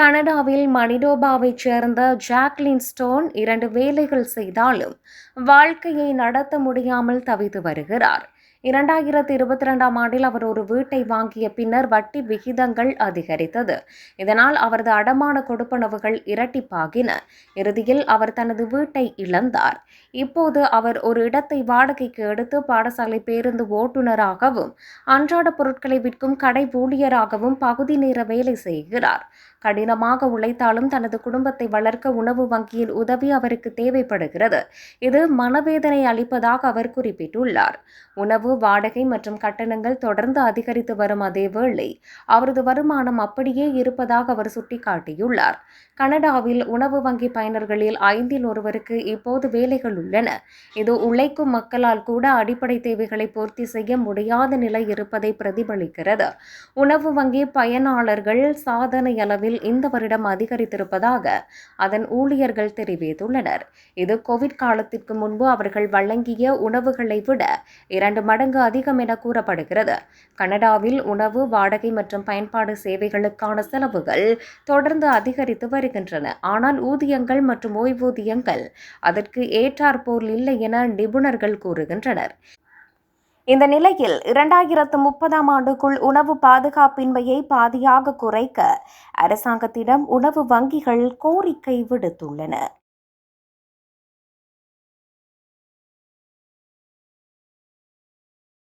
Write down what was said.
கனடாவில் மணிடோபாவைச் சேர்ந்த Jacqueline stone இரண்டு வேலைகள் செய்தாலும் வாழ்க்கையை நடத்த முடியாமல் தவித்து வருகிறார். இரண்டாயிரத்தி இருபத்தி ரெண்டாம் ஆண்டில் அவர் ஒரு வீட்டை வாங்கிய பின்னர் வட்டி விகிதங்கள் அதிகரித்தது. இதனால் அவரது அடமான கொடுப்பனவுகள் இரட்டிப்பாகின. இறுதியில் அவர் தனது வீட்டை இழந்தார். இப்போது அவர் ஒரு இடத்தை வாடகைக்கு எடுத்து பாடசாலை பேருந்து ஓட்டுநராகவும் அன்றாட பொருட்களை விற்கும் கடை ஊழியராகவும் பகுதி நேர வேலை செய்கிறார். கடினமாக உழைத்தாலும் தனது குடும்பத்தை வளர்க்க உணவு வங்கியின் உதவி அவருக்கு தேவைப்படுகிறது. இது மனவேதனை அளிப்பதாக அவர் குறிப்பிட்டுள்ளார். உணவு வாடகை மற்றும் கட்டணங்கள் தொடர்ந்து அதிகரித்து வரும் அதேவேளை அவரது வருமானம் அப்படியே இருப்பதாக அவர் சுட்டிக்காட்டியுள்ளார். கனடாவில் உணவு வங்கி பயனர்களில் ஐந்தில் ஒருவருக்கு இப்போது வேலைகள் உள்ளன. இது உழைக்கும் மக்களால் கூட அடிப்படை தேவைகளை பூர்த்தி செய்ய முடியாத நிலை இருப்பதை பிரதிபலிக்கிறது. உணவு வங்கி பயனாளர்கள் சாதனை அளவில் அளவில் இந்த வருடம் அதிகரித்திருப்பதாக அதன் ஊழியர்கள் தெரிவித்துள்ளனர். இது கோவிட் காலத்திற்கு முன்பு அவர்கள் வழங்கிய உணவுகளை விட இரண்டு மடங்கு அதிகம் என கூறப்படுகிறது. கனடாவில் உணவு வாடகை மற்றும் பயன்பாடு சேவைகளுக்கான செலவுகள் தொடர்ந்து அதிகரித்து வருகின்றன. ஆனால் ஊதியங்கள் மற்றும் ஓய்வூதியங்கள் அதற்கு ஏற்றாற்போல் இல்லை என நிபுணர்கள் கூறுகின்றனர். இந்த நிலையில் இரண்டாயிரத்து முப்பதாம் ஆண்டுக்குள் உணவு பாதுகாப்பின்மையை பாதியாக குறைக்க அரசாங்கத்திடம் உணவு வங்கிகள் கோரிக்கை விடுத்துள்ளன.